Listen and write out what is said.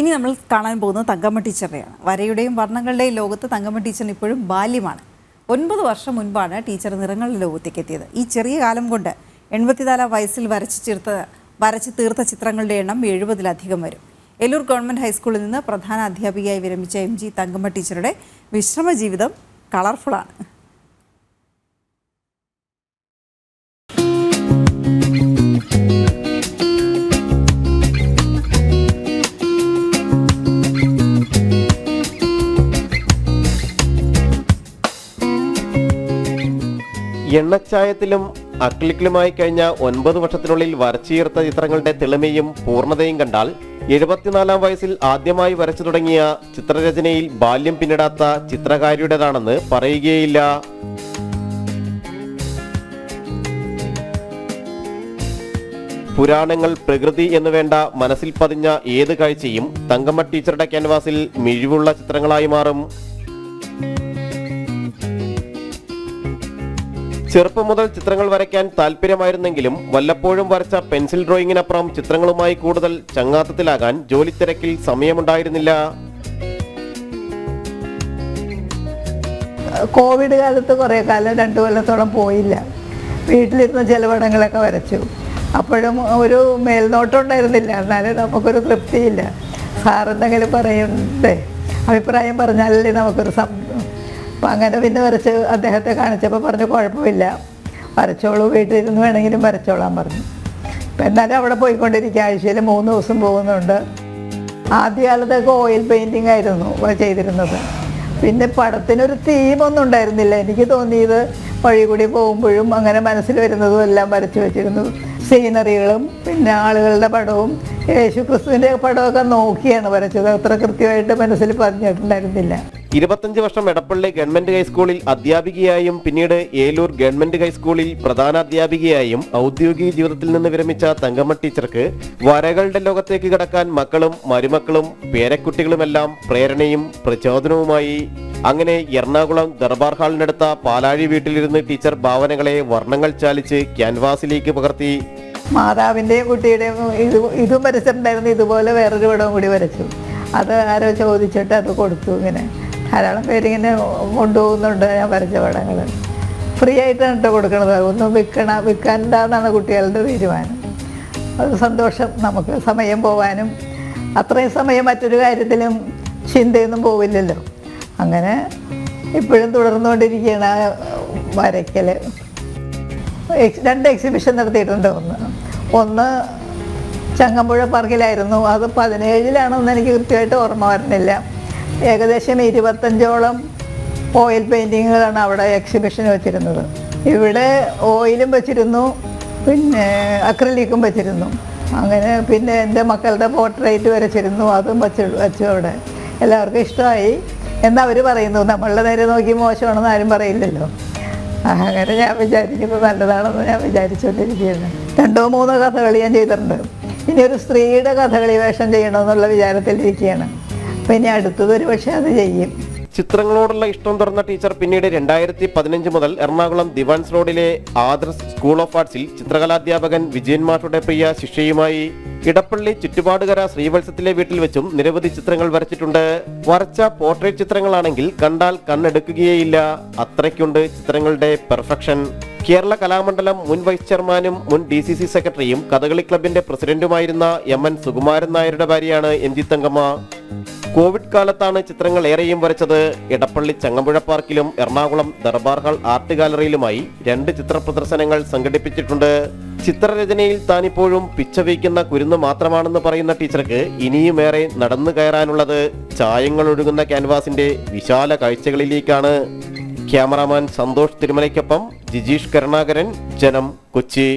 ഇനി നമ്മൾ കാണാൻ പോകുന്നത് തങ്കമ്മ ടീച്ചറുടെയാണ് വരയുടെയും വർണങ്ങളുടെയും ലോകത്ത് തങ്കമ്മ ടീച്ചറിന് ഇപ്പോഴും ബാല്യമാണ്. ഒൻപത് വർഷം മുൻപാണ് ടീച്ചർ നിറങ്ങളുടെ ലോകത്തേക്ക് എത്തിയത്. ഈ ചെറിയ കാലം കൊണ്ട് എൺപത്തിനാലാം വയസ്സിൽ വരച്ച് ചേർത്ത വരച്ച് തീർത്ത ചിത്രങ്ങളുടെ എണ്ണം എഴുപതിലധികം വരും. എല്ലൂർ ഗവൺമെന്റ് ഹൈസ്കൂളിൽ നിന്ന് പ്രധാന അധ്യാപികയായി വിരമിച്ച എം ജി തങ്കമ്മ ടീച്ചറുടെ വിശ്രമ ജീവിതം കളർഫുള്ളാണ് എണ്ണച്ചായത്തിലും അക്ലിക്കിലുമായി കഴിഞ്ഞ ഒൻപത് വർഷത്തിനുള്ളിൽ വരച്ചുയർത്ത ചിത്രങ്ങളുടെ തെളിമയും പൂർണതയും കണ്ടാൽ എഴുപത്തിനാലാം വയസ്സിൽ ആദ്യമായി വരച്ചു തുടങ്ങിയ ചിത്രരചനയിൽ ബാല്യം പിന്നിടാത്ത ചിത്രകാരിയുടേതാണെന്ന് പറയുകയില്ല. പുരാണങ്ങൾ പ്രകൃതി എന്ന് വേണ്ട മനസ്സിൽ പതിഞ്ഞ ഏത് കാഴ്ചയും തങ്കമ്മ ടീച്ചറുടെ ക്യാൻവാസിൽ മിഴിവുള്ള ചിത്രങ്ങളായി മാറും. ചെറുപ്പം മുതൽ ചിത്രങ്ങൾ വരയ്ക്കാൻ താല്പര്യമായിരുന്നെങ്കിലും വല്ലപ്പോഴും വരച്ച പെൻസിൽ ഡ്രോയിങ്ങിനപ്പുറം ചിത്രങ്ങളുമായി കൂടുതൽ ചങ്ങാത്തത്തിലാകാൻ ജോലിത്തിരക്കിൽ സമയമുണ്ടായിരുന്നില്ല. കോവിഡ് കാലത്ത് കുറേ കാലം രണ്ടു കൊല്ലത്തോളം പോയില്ല. വീട്ടിലിരുന്ന ചില പടങ്ങളൊക്കെ വരച്ചു. അപ്പോഴും ഒരു മേൽനോട്ടം ഉണ്ടായിരുന്നില്ല. എന്നാലും നമുക്കൊരു തൃപ്തിയില്ല. സാറെന്തെങ്കിലും പറയുന്നേ അഭിപ്രായം പറഞ്ഞാലല്ലേ നമുക്കൊരു അപ്പം അങ്ങനെ പിന്നെ വരച്ച് അദ്ദേഹത്തെ കാണിച്ചപ്പോൾ പറഞ്ഞു കുഴപ്പമില്ല. വരച്ചോളൂ വീട്ടിലിരുന്ന് വേണമെങ്കിലും വരച്ചോളാൻ പറഞ്ഞു. അപ്പം എന്നാലും അവിടെ പോയിക്കൊണ്ടിരിക്കുക. ആഴ്ചയിൽ മൂന്ന് ദിവസം പോകുന്നുണ്ട്. ആദ്യകാലത്തൊക്കെ ഓയിൽ പെയിന്റിങ് ആയിരുന്നു ചെയ്തിരുന്നത്. പിന്നെ പടത്തിനൊരു തീമൊന്നും ഉണ്ടായിരുന്നില്ല. എനിക്ക് തോന്നിയത് വഴി കൂടി പോകുമ്പോഴും അങ്ങനെ മനസ്സിൽ വരുന്നതും എല്ലാം വരച്ചു വെച്ചിരുന്നു. സീനറികളും പിന്നെ ആളുകളുടെ പടവും. യേശു ക്രിസ്തുവിന്റെ പടമൊക്കെ നോക്കിയാണ് വരച്ചത്. അത്ര കൃത്യമായിട്ട് മനസ്സിൽ പറഞ്ഞിട്ടുണ്ടായിരുന്നില്ല. ഇരുപത്തഞ്ച് വർഷം എടപ്പള്ളി ഗവൺമെന്റ് ഹൈസ്കൂളിൽ അധ്യാപികയായും പിന്നീട് ഏലൂർ ഗവൺമെന്റ് ഹൈസ്കൂളിൽ പ്രധാന അധ്യാപികയായും ഔദ്യോഗിക ജീവിതത്തിൽ നിന്ന് വിരമിച്ച തങ്കമ്മ ടീച്ചർക്ക് വരകളുടെ ലോകത്തേക്ക് കടക്കാൻ മക്കളും മരുമക്കളും പേരക്കുട്ടികളുമെല്ലാം പ്രേരണയും പ്രചോദനവുമായി. അങ്ങനെ എറണാകുളം ദർബാർ ഹാളിനടുത്ത പാലാഴി വീട്ടിലിരുന്ന് ടീച്ചർ ഭാവനകളെ വർണങ്ങൾ ചാലിച്ച് ക്യാൻവാസിലേക്ക് പകർത്തി. മാതാവിന്റെയും കുട്ടിയുടെയും ഇതും വരച്ചിട്ടുണ്ടായിരുന്നു. ഇതുപോലെ വേറൊരു പടവും കൂടി വരച്ചു. അത് ആരോ ചോദിച്ചിട്ട് അത് കൊടുത്തു ഇങ്ങനെ. ധാരാളം പേരിങ്ങനെ കൊണ്ടുപോകുന്നുണ്ട്. ഞാൻ വരച്ച പടങ്ങൾ ഫ്രീ ആയിട്ടാണ് കേട്ടോ കൊടുക്കുന്നത് ഒന്നും വിൽക്കണ വിൽക്കണ്ടെന്നാണ് കുട്ടികളുടെ തീരുമാനം. അത് സന്തോഷം. നമുക്ക് സമയം പോവാനും അത്രയും സമയം മറ്റൊരു കാര്യത്തിലും ചിന്തയൊന്നും പോവില്ലല്ലോ. അങ്ങനെ ഇപ്പോഴും തുടർന്നുകൊണ്ടിരിക്കുകയാണ് ആ വരയ്ക്കൽ രണ്ട് എക്സിബിഷൻ നടത്തിയിട്ടുണ്ട്. ഒന്ന് ഒന്ന് ചങ്ങമ്പുഴ പാർക്കിലായിരുന്നു അത് പതിനേഴിലാണെന്ന് എനിക്ക് കൃത്യമായിട്ട് ഓർമ്മ വരുന്നില്ല. ഏകദേശം ഇരുപത്തഞ്ചോളം ഓയിൽ പെയിന്റിങ്ങുകളാണ് അവിടെ എക്സിബിഷൻ വെച്ചിരുന്നത്. ഇവിടെ ഓയിലും വെച്ചിരുന്നു പിന്നെ അക്രലിക്കും വെച്ചിരുന്നു. അങ്ങനെ പിന്നെ എന്റെ മക്കളുടെ പോർട്രേറ്റ് വരച്ചിരുന്നു അതും വെച്ച് വെച്ചു അവിടെ. എല്ലാവർക്കും ഇഷ്ടമായി. എന്നവർ പറയുന്നു നമ്മളുടെ നേരെ നോക്കി മോശമാണെന്ന് ആരും പറയില്ലല്ലോ. അങ്ങനെ ഞാൻ വിചാരിക്കുന്നത് നല്ലതാണെന്ന് ഞാൻ വിചാരിച്ചുകൊണ്ടിരിക്കുകയാണ് രണ്ടോ മൂന്നോ കഥകളി ഞാൻ ചെയ്തിട്ടുണ്ട്. ഇനി ഒരു സ്ത്രീയുടെ കഥകളി വേഷം ചെയ്യണമെന്നുള്ള വിചാരത്തിലിരിക്കുകയാണ്. അപ്പം ഇനി അടുത്തത് ഒരു പക്ഷേ അത് ചെയ്യും. ചിത്രങ്ങളോടുള്ള ഇഷ്ടം തുറന്ന ടീച്ചർ പിന്നീട് രണ്ടായിരത്തി പതിനഞ്ച് മുതൽ എറണാകുളം ദിവാൻസ് റോഡിലെ ആദർശ് സ്കൂൾ ഓഫ് ആർട്സിൽ ചിത്രകലാധ്യാപകൻ വിജയൻ മാഷുടെ പ്രിയ ശിഷ്യയുമായി ഇടപ്പള്ളി ചുറ്റുപാടുകര ശ്രീവത്സത്തിലെ വീട്ടിൽ വെച്ചും നിരവധി ചിത്രങ്ങൾ വരച്ചിട്ടുണ്ട്. വരച്ച പോർട്രേറ്റ് ചിത്രങ്ങളാണെങ്കിൽ കണ്ടാൽ കണ്ണെടുക്കുകയേയില്ല. അത്രയ്ക്കുണ്ട് ചിത്രങ്ങളുടെ പെർഫെക്ഷൻ. കേരള കലാമണ്ഡലം മുൻ വൈസ് ചെയർമാനും മുൻ ഡി സി സി സെക്രട്ടറിയും കഥകളി ക്ലബിന്റെ പ്രസിഡന്റുമായിരുന്ന എം എൻ സുകുമാരൻ നായരുടെ ഭാര്യയാണ് എം ജി തങ്കമ്മ. കോവിഡ് കാലത്താണ് ചിത്രങ്ങൾ ഏറെയും വരച്ചത് ഇടപ്പള്ളി ചങ്ങമ്പുഴ പാർക്കിലും എറണാകുളം ദർബാർ ഹാൾ ആർട്ട് ഗാലറിയിലുമായി രണ്ട് ചിത്ര പ്രദർശനങ്ങൾ സംഘടിപ്പിച്ചിട്ടുണ്ട്. ചിത്രരചനയിൽ താനിപ്പോഴും പിച്ചവയ്ക്കുന്ന കുരുന്ന് മാത്രമാണെന്ന് പറയുന്ന ടീച്ചർക്ക് ഇനിയുമേറെ നടന്നു കയറാനുള്ളത് ചായങ്ങൾ ഒഴുകുന്ന ക്യാൻവാസിന്റെ വിശാല കാഴ്ചകളിലേക്കാണ്. ക്യാമറാമാൻ സന്തോഷ് തിരുമലയ്ക്കൊപ്പം ജിജീഷ് കരുണാകരൻ ജനം കൊച്ചി.